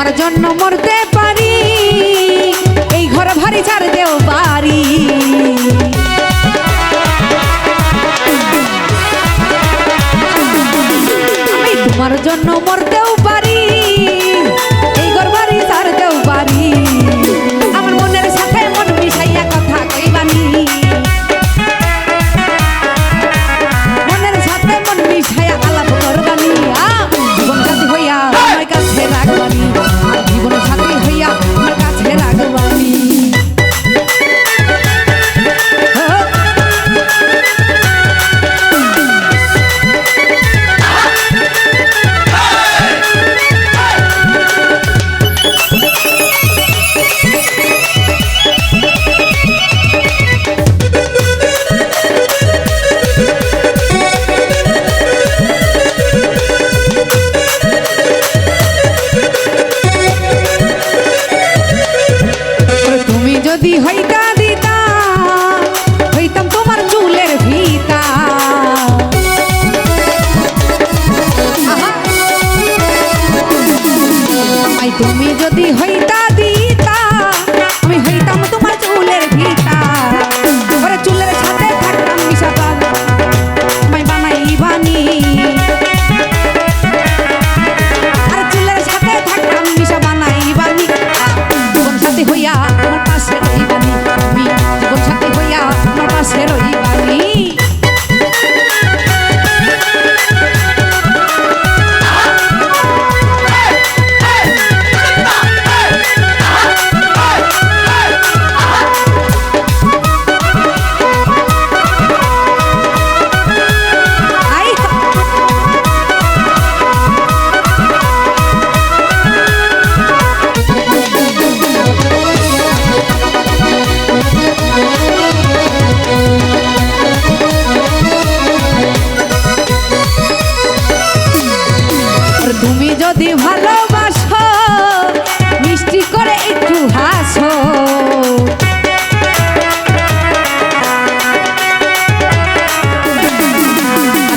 তোমার জন্য মরতে পারি। এই ঘর ভারী ছাড় দেও পারি তোমার জন্য মরতেও যদি হইতা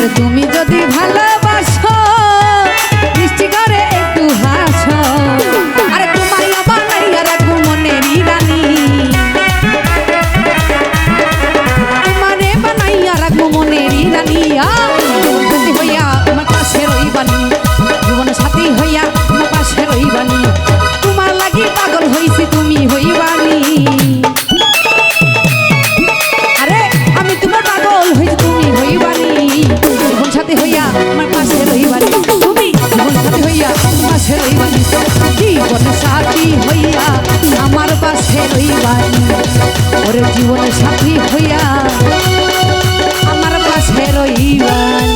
তুমি যদি ভাই সাথী হইয়া আমার পাশে রইবা